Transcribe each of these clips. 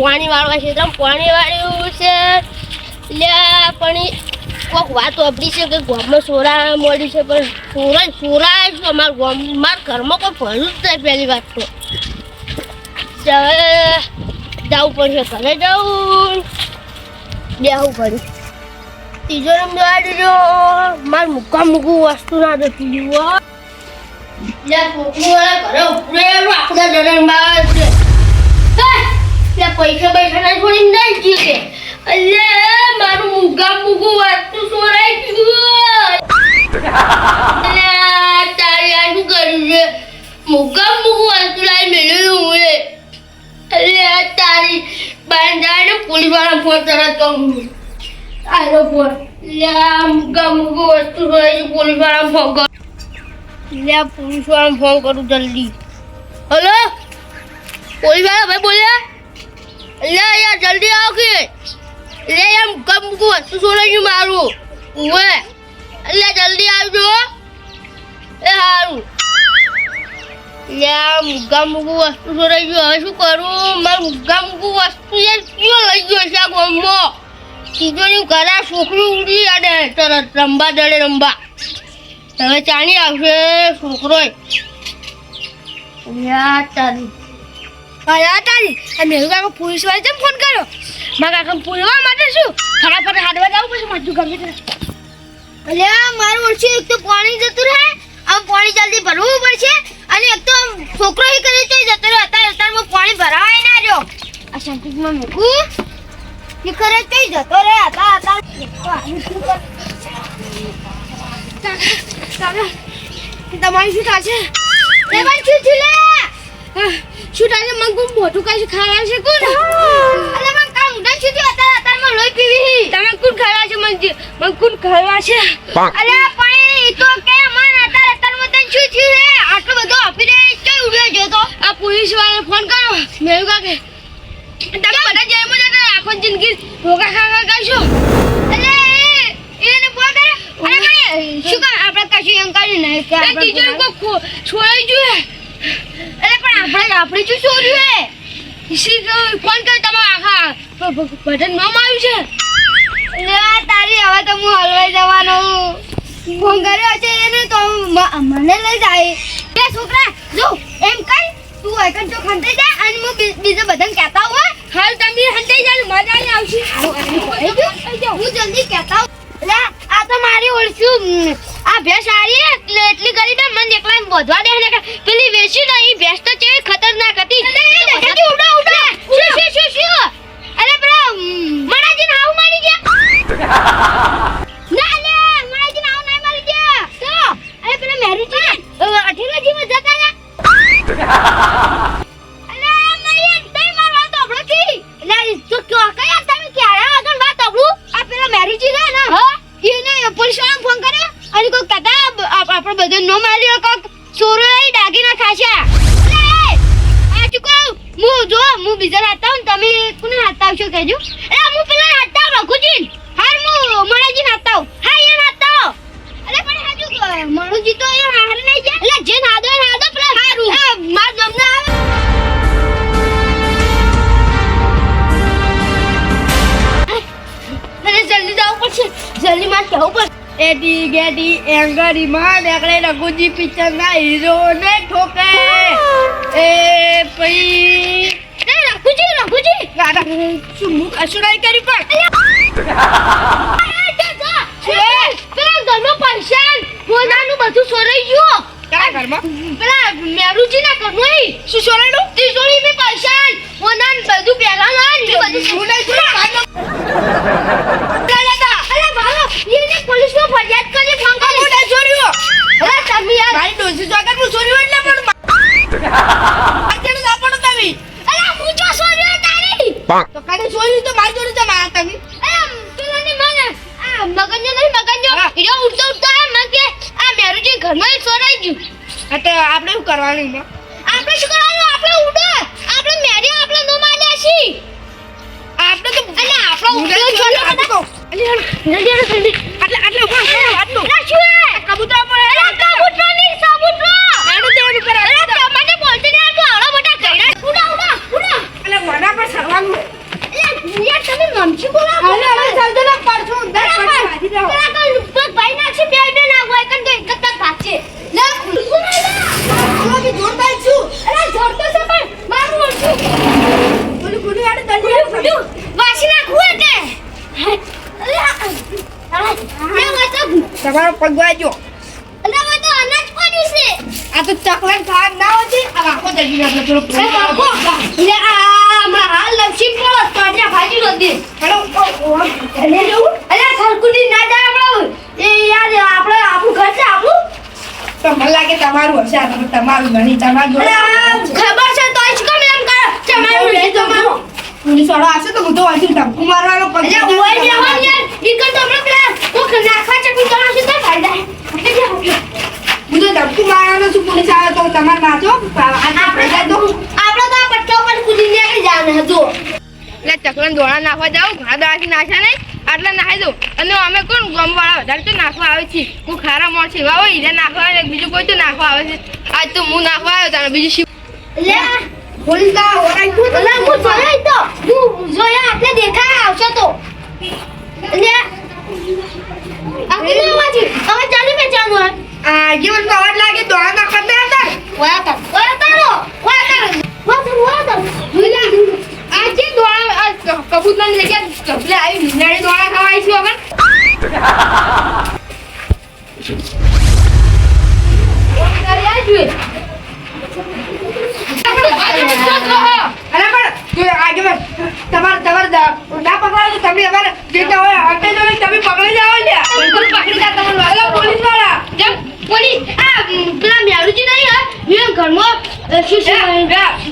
પાણી વાળવા છે. તમ પાણી વાળ્યું છે? લ્યા, પણ કોઈક વાત વાપરી છે કે ગામમાં સોરા મળી છે, પણ સોરા સોરા જ અમારા ગામ, મારા ઘરમાં કોઈ ભર્યું જ નહીં પહેલી વાત તો. હવે જવું પડશે, ઘરે જવું બેવું પડ્યું ત્રીજો નંબર આ દીધો મારે મૂકા મૂકવું વસ્તુ ના જતી જુઓ ઘરે ઉપરે આપણા બાર છે! લ્યા પૈસા પૈસા ના છોડીને નહીં જીવ છે. અલ્યા, મારું મુગા મૂગું વાતું સોરાઈ ગયું. અલ્યા, તારી આ શું કર્યું છે? મુગા મૂગું વાતું લાઈ મેળવ્યું હું અલ્યા, તારી બાંધાને પોલીસવાળા ફોન તરત કહું તારો ફોન લ્યા મુગા મૂગું વસ્તુ સોરાઈ પોલીસવાળા ફોન કર. લે પોલીસવાળા ફોન કરું જલ્દી. હલો? પોલીસવાળા ભાઈ બોલ્યા? લે યાર, જલ્દી આવ કે. લે એમ કમ કુ વસ્તુ સોલે મારું. ઉવે. લે, જલ્દી આવજો. એ સારું લે મુગા મૂકું વસ્તુ સોરાઈ ગયો. હવે કરું? મારું મુગા વસ્તુ એ કયો લઈ ગયો છે આ ગામમાં સીધોની ઘરા છોકરી ઉડી અને તરત રંબા દડે રંબા હવે ચાણી આવશે છોકરો યા તારી અરે તારી. આ મેરુ કાકા પોલીસવાળા ફોન કર્યો? મારા કાકા પૂરવા માટે શું? ફટાફટ હાડવા જવું પછી માજુ ગમે તે અલ્યા મારું ઓળખી એક તો પાણી જતું રહે. આમ પાણી જલ્દી ભરવું પડશે. અને એક તો છોકરો એ કરે તો જતો રહ્યો અત્યારે અત્યારમાં પાણી ભરાવાય ના રહ્યો. આ સંતુકમાં મૂકું. એ ખરે કઈ જતો રહે. હતા હતા તમારી શું થશે? પણ શું થયું લે? શું થાય મન કોણ મોટું કઈ ખાવા છે કોણ? અલે મન કામ છું શું થયું અત્યારે અત્યારમાં લોહી પીવી તમે કોણ ખાવા છે? મન મન કોણ ખાવા છે? અલે પણ ઈ તો કે મન અત્યારે અત્યારમાં તને શું થયું હે? આટલો બધો આપી દે કઈ ઉડ્યો જો તો? આ પોલીસ વાળાને ફોન કરો. મેં કાકે તમે બધા જેમ જ આખો જિંદગી ભોગા ખા ખા કરશો. અલે એ- એને ફોન કરે. અરે શું કામ આપણે કશું એમ કર્યું નહીં કે આપણે ટીચર કો છોડાઈ જોઈએ આપણે આપણે શું ચોર્યું હે? ઈસી ફોન કર તમે આખા બટન નામ આવ્યું છે? લે તારી હવે તો હું હલવાઈ જવાનો ફોન કર્યો છે એને તો મને લઈ જાય. બે છોકરા જો એમ કઈ તું એકન તો ખંતે જા અને હું બીજો બધાને કહેતા હોય હાલ તમે ખંતે જા મજા આવી આવશે હું જલ્દી કહેતા હું લે આ તો મારી ઓળખ્યું આ ભેંસ સારી એટલે એટલી કરી દે મને એકલા બોધવા દે ને પેલી વેચી નહીં ભેંસ તો ચેવી ખતરનાક હતી. ઉડા ઉડા. શું શું શું શું? અરે પેલા ઉમ, ને હાવ મારી ગયા. ના લે મણાજીને હાવ નહીં મારી ગયા. તો અરે પેલા મેરુજી અઠેલાજીમાં જતા એડી ગેડી એંગરી માં દેખડે રઘુજી પિક્ચર ના હીરો ને ઠોકે. એ પઈ. એ રઘુજી રઘુજી! ગાડા શું મુખ અસુરાઈ કરી પણ? પેલા ઘરનો પરેશાન પોતાનું બધું સોરાઈ ગયું. કયા ઘરમાં? પેલા મેરુજી ના ઘરનું ઈ. શું સોરાડું તિજોરી બી પરેશાન. પોતાનું બધું પહેલા ના બધું અરે ભાલો એને કરવાનું એમાં એ આ હાલ લપસી પડો ભાજી નહોતી. હેલો અરે અલે ના જાય આપણે એ યાર આપણે આપણું ઘર છે આપણું તો મને લાગે તમારું હશે આ તમારું નહીં તમારું ખબર છે તો એમ કરે તમારું નહીં તમારું પોલીસ આવશે તો હું તો હજુ ધમકુ મારવાનો પગ ઓય ને હો યાર તો ફાયદા હું તો ધમકુ મારવાનો છું, પોલીસ આવે તો તમારે નાચો આપણે તો આપણે તો આ પટ્ટા પર એટલે ચકલન દોડા નાખવા જાવ ઘણા દાડાથી નાખ્યા નહીં આટલા નાખી દઉં. અને અમે કોણ ગમવાળા? વધારે તો નાખવા આવે છે. હું ખારા મોણ છે વાવો હીરા નાખવા આવે બીજું કોઈ તો નાખવા આવે છે. આજ તો હું નાખવા આવ્યો તારે બીજું શિવ લે ઓરાઈ ગયું અલા હું જોયા તો. હું જોયા આટલે દેખાય આવશે તો. લે. આપણે વાજી હવે ચાલી મે ચાલુ આ જીવન તો અવાજ લાગે દોડા નાખવા હતા તારો. આજે દોડા કબૂતરની જગ્યા કપલે આવી નિનાળી દોડા ખાવા આવી હવે અરે પણ તું આજે બસ તમારે તમારે દા- ના પકડાય તો તમે અમારે જે તો હોય હટે જો ને તમે પકડી જાઓ લ્યા બિલકુલ પકડી જા તમારું અલા પોલીસવાળા જેમ પોલીસ આ ઉમ, પેલા મેરુજી નહીં હા મેં ઘરમાં અ, શું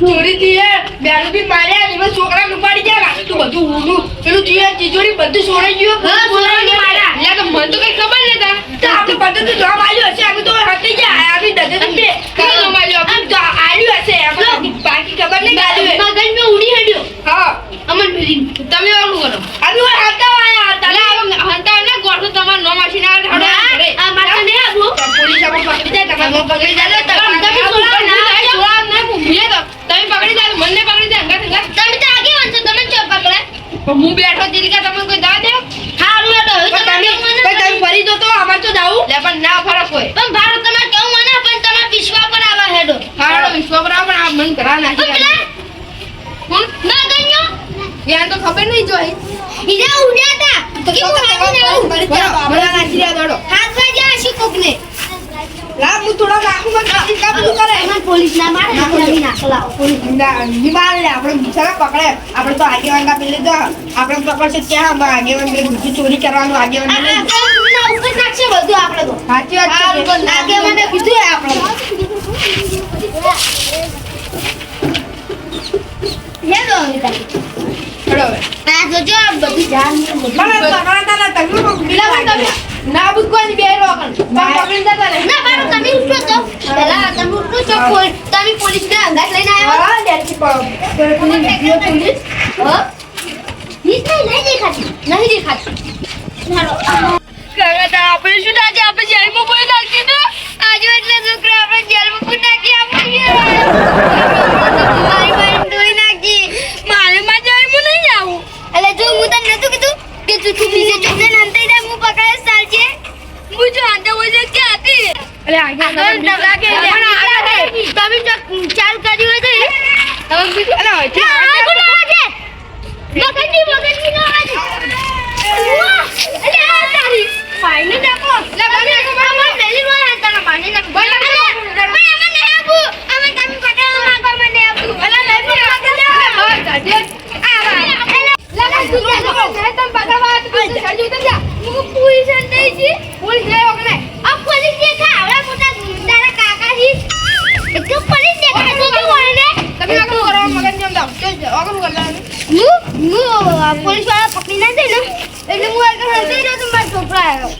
ચોરી થી એ બેરુબી માર્યા એમાં છોકરા ઉપાડી ગયા. તું બધું ઊંડું પેલું જીએ તિજોરી બધું સોરાઈ ગયું. એટલે તો મને તો કઈ ખબર નતા તો આપણે બધું તો જવાબ આવ્યો હશે. અમે તો હટી ગયા. આવી દજે તમને કઈ આમ તો આવ્યું હશે. આપણે બાકી ખબર નહીં મગજ મેં ઉડી હડ્યો હા અમન મેરી તમે ઓલું કરો આવી હોય હાલતા આયા હતા તલે આવો હંતા ને ગોઠો તમાર નો માસી ના હડો ઘરે આ માતા ને આપો પોલીસ આમાં પકડી જાય તમે પકડી જાય તમે તમે સોળા ના સોળા ના ભૂમિએ તો તમે પકડી જાય મને પકડી જાય હંગા હંગા તમે તો આગે વંશો તમે ચો પકડે પણ હું બેઠો દિલકા તમે કોઈ દા દેવ હારું હેડો હવે પણ તમારે તમે કેવું પણ મને તમે ફરી દો તો અમાર તો જાવું લે પણ ના ફરક હોય પણ ભારત તમારે કેવું મને પણ તમારે વિશ્વા પર આવા હેડો હારો વિશ્વ બરાબર પણ આ મન કરા પણ નાખી પેલા હું ના ગણ્યો યાર તો ખબર નહીં જોઈ ઈજા ઉડ્યા તા કેવું હાથું ને નાખી રહ્યા દોડો હાથ વાગ્યા હશે કોકને લા હું થોડા નાખું મત કેટલા બધું કરે એમાં પોલીસ ના મારે નાખલા પોલીસ ના નિમાર લે આપણે બિચારા પકડે આપણે તો આગેવાન ના પેલે તો આપણે પકડશે ત્યાં અમે આગેવાન બીજી ચોરી કરવાનું આગેવાન ને ના ઉપર નાખશે બધું આપણે તો સાચી વાત છે ઉપર નાખે મને કીધું આપણે હેડો હવે તારી. ચલો હવે આ જોજો આ બધું જાન ને બધું. મને પકડાતા ના તમે પણ પેલા પણ તમે ના બુક કોઈ બે રોકન તમે પકડી જતા ને ના બારું તમે ઉઠો તો પેલા તમે ઉઠો છો પોલ- તમે પોલીસ ને અંગાત લઈને આવ્યા હા ડેરથી પડો પેલે પેલી વીડિયો પોલીસ હો? નીચ નહીં નહીં દેખાતી નહીં દેખાતી હાલો. કાકા તા આપણે શું આજે આપણે જેલમાં પણ નાખી દો આજે એટલે છોકરા આપણે જેલમાં પૂરી નાખી આપણે મારી બેન ધોઈ નાખી મારે માં જેલમાં નહીં આવું એટલે જો હું તને નતું કીધું કે તું તું બીજે ચોકને નામતે જાય હું પકડે ચાલજે. હું જો આંધે હોય છે કે આતી અરે આગે લાગે તમે ચાલ કર્યું હોય તો બીજું અલા હોય છે ના, આ કોનો અવાજ છે? મગજની મગજની નો અવાજ. ઉવ્વા! અલે આ તારી. પાણી નાખો. લે, પાણી નાખો, પાણી અમાર પહેલી વાર હાથાના પાણી નાખો. પાણી નાખો. અલે, પણ અમને નહીં આપવું. અમે તમે પકડવા માંગો, અમને નહીં આપવું. અલા નહીં પકડવા માંગો. હા, ગાડી. આ વા. અલે, લા લા તું જા જા તમે પકડવા આ તું સર્જી ઉતર જા હું પોલીસ નહીં જી પોલીસ નહીં ઓકે આ પોલીસ દેખા. આવડા મોટા તારા કાકાજી. એટલું પોલીસ દેખાય છે કેવું હોય ને? તમે આગળ કરો મગજ જેમ દાવ ચલ આગળ કરલા હું હું આ પોલીસવાળા પકડી ના ને. એટલે હું આગળ હલતી રહ્યો તો મારા છોકરા આવ્યો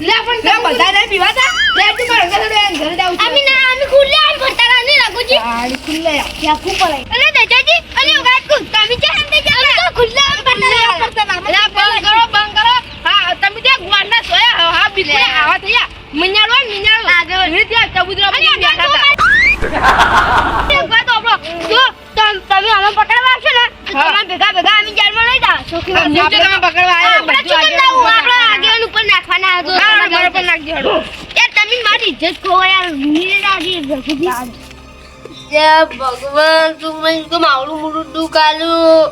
લે પણ લે બધા જાય પીવાતા લે તું મારા ઘરે દે ઘરે જાવ અમે ના અમે ખુલ્લે આમ ફરતા રહા ને રઘુજી ગાડી ખુલ્લે ત્યાં ખૂબ પડાય અલે દાદાજી અલે ઉગાડ કુ તમે ક્યાં હંતે જા તો ખુલ્લે આમ ફરતા રહા. લે બંધ કરો બંધ કરો. હા તમે ત્યાં ગવાના સોયા હા બિલકુલ આવા થયા આગળ. ને ત્યાં કબૂતરા બની બેઠા હતા. એક વાત આપણો. જો તમે અમે પકડવા આવશો ને. તમારે ભેગા ભેગા અમે જેલમાં લઈ જાઓ. છોકરી તમે પકડવા આવ્યા, આપણે ચિકન ઊભા આપણે. આગેવાન ઉપર નાખવાના. હતો તમારા મારો ઘર પણ નાખજો. હડો યાર તમે મારી ઇજ્જત ખો યાર. નીરે રાજી ભગવાન તું મને તો માવડું મોટું દુખાલું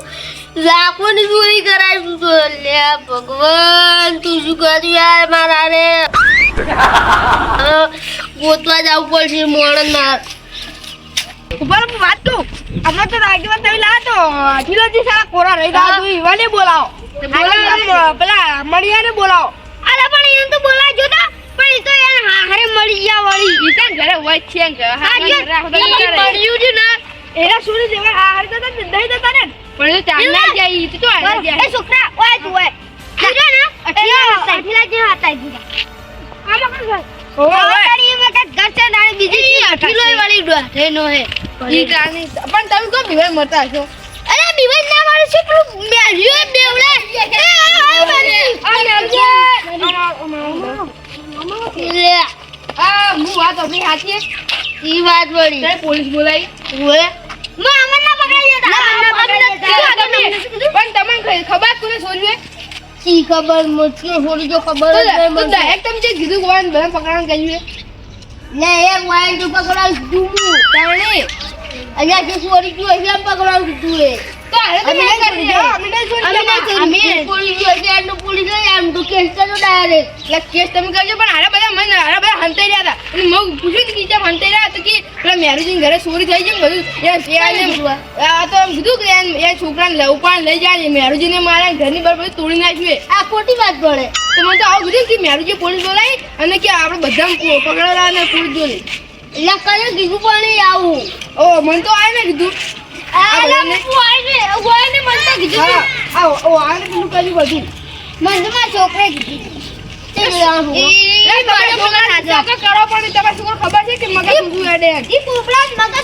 લાખોની ચોરી કરાવીશું તો. લે ભગવાન તું શું કર્યું યાર મારા રે ગોતવા જવું પડશે માર. ઉપર વાત કહું અમે તો આગેવાન તમે લાવો તો ઢીલોજી સારા કોરા રહી ગયા હા. ઈવાને બોલાવો. પેલા મણિયાને બોલાવો. અરે પણ એને તો બોલાવજો તા. પણ એ તો એને હારે મળી ગયા વળી. ઈ ક્યાં ઘરે હોય છે કે હા, હા, ઘરે આખો દાડો ઈ કરે. મળ્યું જ ના. એના સુરી જેવા હારે જતા દહીં જતા ને. પણ તો ચાલ ના જાય ઈ તો તો જાય. એ છોકરા ઓય તું ઓય. કીધો ને અઠીલા અઠીલા જે હતા કીધા આમાં કોણ ઓય, ઓય. ઘર છે નાની બીજી ચીજ અઠીલોય વાળી ડોહા નો હે. ઈ ચાલની પણ તમે તો બીવાય મરતા છો અરે બીવાય ના મારે છે પેલું મેલ્યો બેવડે. એ આ મારી આ હું વાત આપણી સાચી. ઈ વાત વળી. ત્યારે પોલીસ બોલાવી? ઓએ માં. પણ તમને ખબર કોને એ? શી ખબર મુશ્કેલ થોડી જો ખબર તો જ તો કીધું કોણ બધા પકડવાનું કહ્યું લે એ વાઈલ્ડ પકડાવ તું તાણે. અહીંયા જે સોરી તું એમ પકડાવ તું એ કેસ તમે કરજો પણ હારે બધા મને હારે બધા હંતાઈ રહ્યા હતા. અને મેં પૂછ્યું કે કેમ હંતાઈ રહ્યા હતા કે પેલા મેરુજીના ઘરે ચોરી થઈ છે બધું. એ- એ આને- આ? તો એમ કીધું કે એ છોકરાને લઈ જાય લઈ જાય ને મેરુજીને મારા ઘરની બહાર બધું તોડી નાખ્યું આ ખોટી વાત પડે તો મને તો આવું કીધું કે મેરુજી પોલીસ બોલાવી અને કે આપણે બધા પકડેલા અને પોલીસ બોલી એટલે કયું કીધું પણ આવું? ઓ મને તો આને કીધું આ બધાને? હોય ને કીધું. મારા છોકરે કીધું કરો પણ તમારા ખબર છે કે મગજ ઊંધું એમ. ઈ પોપડા મગજ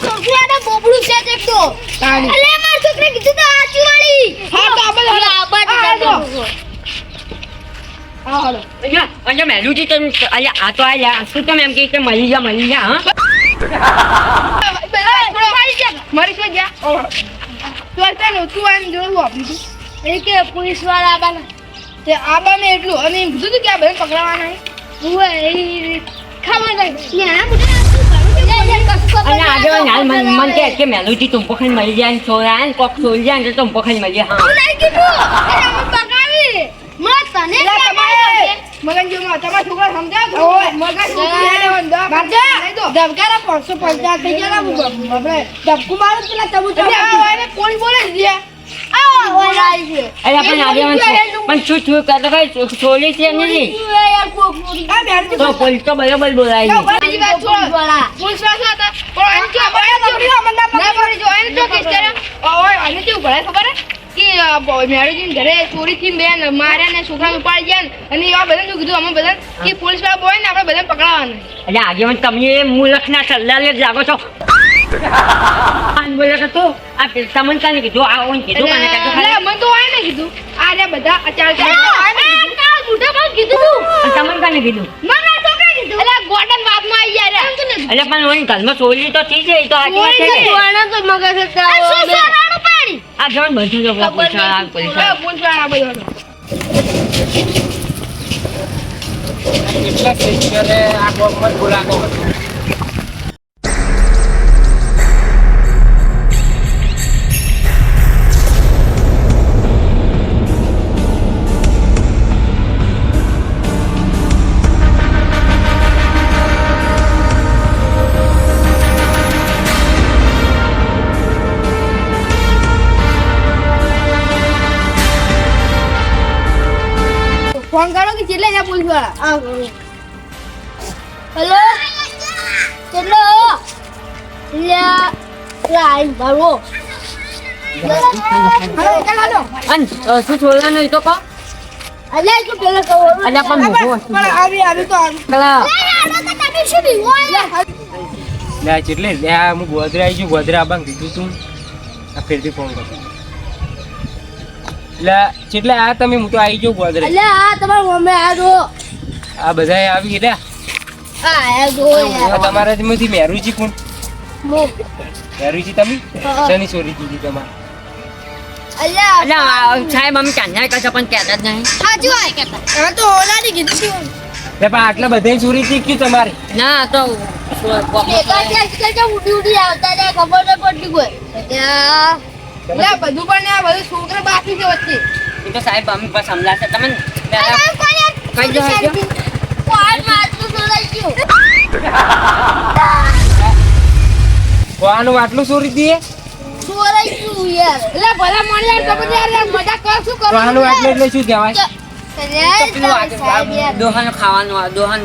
છે તે. તો તાણી. અલે છોકરે કીધું તો આચી વાળી હા, તો આપણે અલે આ બાજુ હા, જતો. જો. હા હાલો. અહીંયા અહીંયા મેલુજી તમે અહીંયા આ તો આયા શું તમે એમ કહે કે મળી જા મળી જા હા? થોડો મારી ગયા તું તું આમ જોયું આપ્યું એ કે પોલીસવાળા આબાના તે આબા ને એટલું અને એમ કીધું કે આ બધા પકડવાના છે. હુએ ખબર નહીં કોક છોડી જાય તો પખન મળી જાય છે? મગન જેમાં તમારા છોકરા સમજાવો મગજ. ધબકારા પાંચસો પંચાવન થઈ ગયા આપણે ધબકું મારું પેલા ચબૂતરા એટલે કોણ બોલે છે જે? છે. અરે પણ આજે પણ શું થયું? કરતો કઈ છોડી છે નહીં. તો પોલીસ તો બરોબર બોલાવી છે. આ? કે અ, બ- મેરુજીને ઘરે બેન માર્યા ને છોકરાને ઉપાડી ગયા અને એવા બધાને શું કીધું અમે બધા કે પોલીસવાળા બોય ને આપણે બધાને પકડાવાના એટલે આજે મને તમે એ મૂલખના સલ્લા લે જાગો છો બોલે કે આ પેલા તમને કાને કીધું આ ઓન કીધું મને તો કીધું આ બધા આ ચાર ચાર આય કીધું. આ. તમને કાને કીધું મને આ છોકરે કીધું. એટલે ગોડન વાતમાં આવી ગયા. એટલે પણ ઓન ઘરમાં ચોરી તો થઈ જાય તો મગજ જ આ? આ જવાનું બધું જો પૂછવા પૂછવા વાળા પોલીસ હવે વાળા પોલીસવાળા બધા ફોન કરો કે કેટલા છે પોલીસવાળા. હેલો? કેટલો? લ્યા લાઈન ભરવો હાલો, અને શું ચોરવાનું એ તો કહો. અલ્યા તું પેલા કહો. અલ્યા પણ મોટું પણ આવી આવી તો પેલા લે હું ગોધરા આવી ગયું ગોધરા આબાને કીધું તું. આ ફેરથી ફોન કર. એટલે ચેટલે આ તમે હું તો આવી ગયો ગોધરા એટલે આ તમારા મમ્મી આ જો. આ બધા આવી ગયા આ આ જો યાર. તમારા માંથી મેરુજી કોણ? મેરુજી તમે. શની ચોરી કીધી તમારે? આટલા બધા ચોરી થઈ ગયું તમારે. ના તો ઉડી ઉડી આવતા ખબર ન પડતી કોઈ. એટલે બધું પણ ને આ બધું છોકરા બાકી છે વચ્ચે. એ તો સાહેબ અમે બસ સમજાશે તમે કોણ ગયું કોવાનું આટલું ચોરી દઈએ ચોરાઈ ગયું યાર. એટલે ભલા યાર તમે યાર યાર મજાક શું કરો આટલું એટલે શું કહેવાય? દોહન ખાવાનું દોહાન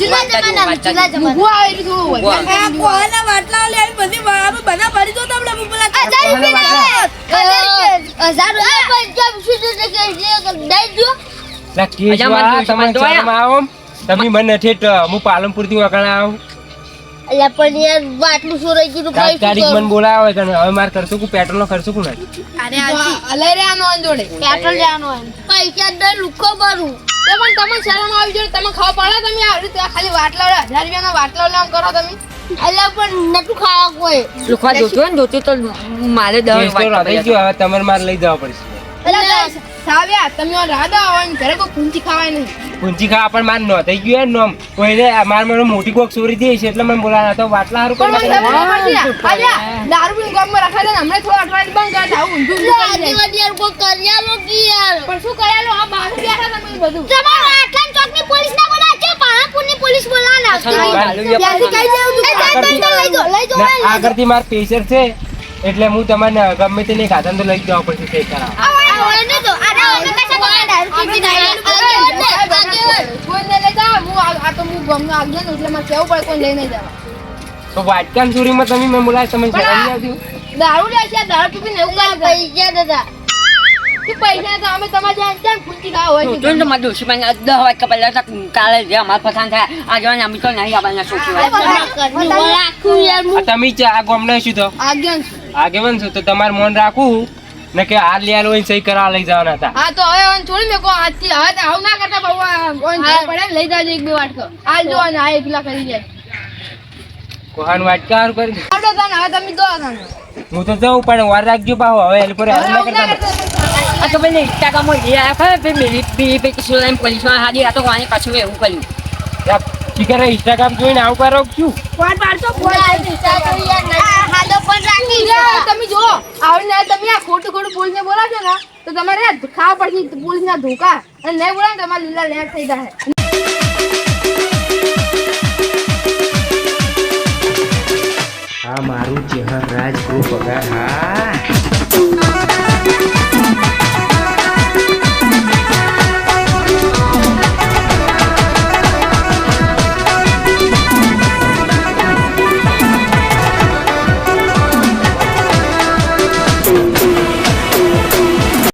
જૂના જમાનામાં જૂના જમાના હું આવે થોડું હોય કોહાના વાટલા લે બધી આપણે બધા ભરી દો તમને પેલા હજાર રૂપિયા. હજાર રૂપિયા પણ કેમ કે દઈ દો લા કેશવા, અજામાં જોઈશું, તમને બંધ વાયા. શરમ આવો. તમે મને ઠેઠ હું પાલનપુરથી વગણ આવું. અલ્યા પણ યાર બાટલું ચોરાઈ ગયું? કઈ તારીખ મને બોલાવે કે હવે મારે ખર્ચો કું પેટ્રોલ નો ખર્ચો કું નથી લઈ રહ્યા આનો જોડે પેટ્રોલ લેવાનો પૈસા દે લુખો ભરું. તો પણ તમે શરમ આવી જોઈએ તમે ખાવા પડે તમે આવી રીતે ખાલી વાટલા હજાર રૂપિયાના વાટલા લેમ કરો તમે. અલ્યા પણ નતું ખાવા કોઈ. લુખવા જોતું ને જોતું તો મારે ગયો. હવે તમારે મારે લઈ જવા પડશે. એટલે સાવ્યા તમે રાધા આવો ને ઘરે કોઈ પૂંચી ખાવાય નહીં. પૂંચી ખા પણ મારે નો થઈ ગયું નોમ કોઈને મારે મને મોટી કોક ચોરી દે છે એટલે મને બોલાવા તો વાટલા હારું પણ દારૂ પીને ગામમાં રખાય છે હમણાં થોડો અઠવાડિયે બંધ કરે. ઊંધું યાર કર્યા લો યાર પણ શું કરેલું આ બહાર બેઠા તમે બધું તમારો આટલા ચોકની પોલીસ ના બોલાવજો પાલનપુરની પોલીસ બોલાવના ત્યાંથી કઈ દેવું તું લઈ દો લઈ દો ના, આગળથી મારે પ્રેશર છે એટલે હું તમને ગમે તે નહીં ખાતા તો લઈ જવા પડશે ચેક કરાવવા. કોઈને લઈ જાઓ, હું આ આ તો હું ગામનો આગેવાન છું, એટલે મારે કહેવું પડે કોઈને લઈ નહીં જવા. તો વાટકાન ચોરીમાં તમે મેં બોલાય તમે શરમ નહીં આવતી? દારૂ લે છે દારૂ પીને એવું કાંઈ પૈસા દાદા પૈસા તો અમે તમારે જ્યાં ત્યાં પૂંચી ખાવા હોય છે. જોતું તો મારે દોશી પણ દસ વાગ્યા પહેલા તો કાલે જે અમારે પસંદ થાય. આગળ અમે તો નહીં આપણને શું તમે ચા- આ ગામના શું તો? આગેવાન છું. તો તમારે મન રાખવું ને કે હાલ લે આલો સહી કરવા લઈ જવાના હતા. હા તો હવે હવે છોડી મેકો આજથી હવે તો આવું ના કરતા બહુ ઓન પડે લઈ જાજો એક બે વાટકો. હાલ જો અને આ એકલા કરી જાય કોહાન વાટકા હારું કરી દે. આવડે તને હવે તમે દો તને હું તો જઉં પણ વાર રાખજો પાહો હવે હેલ્પ કરે હાલ ના ના કરતા આ તો પેલી ઇન્સ્ટાગ્રામમાં એ આયા ખબર પેલી મિલી બી પી કિશોર એમ પોલીસમાં હાજી આ તો વાણી પાછું એવું કર્યું. યા, શીખર ઇન્સ્ટાગ્રામ જોઈને આવું કરો કે શું? ફોન પાડતો હાદો પણ રાખી યાર, તમે જો આવડે તમે આ ખોટું ખોટું પોલીસને બોલાવશો ને તો તમારે આ ખાવા પડશે પોલીસના ધોકા. અને નહીં બોલાવે તમારે લીલા લેટ થઈ જાય આ મારું ચિહન રાજ ગ્રુપ પગાર હા.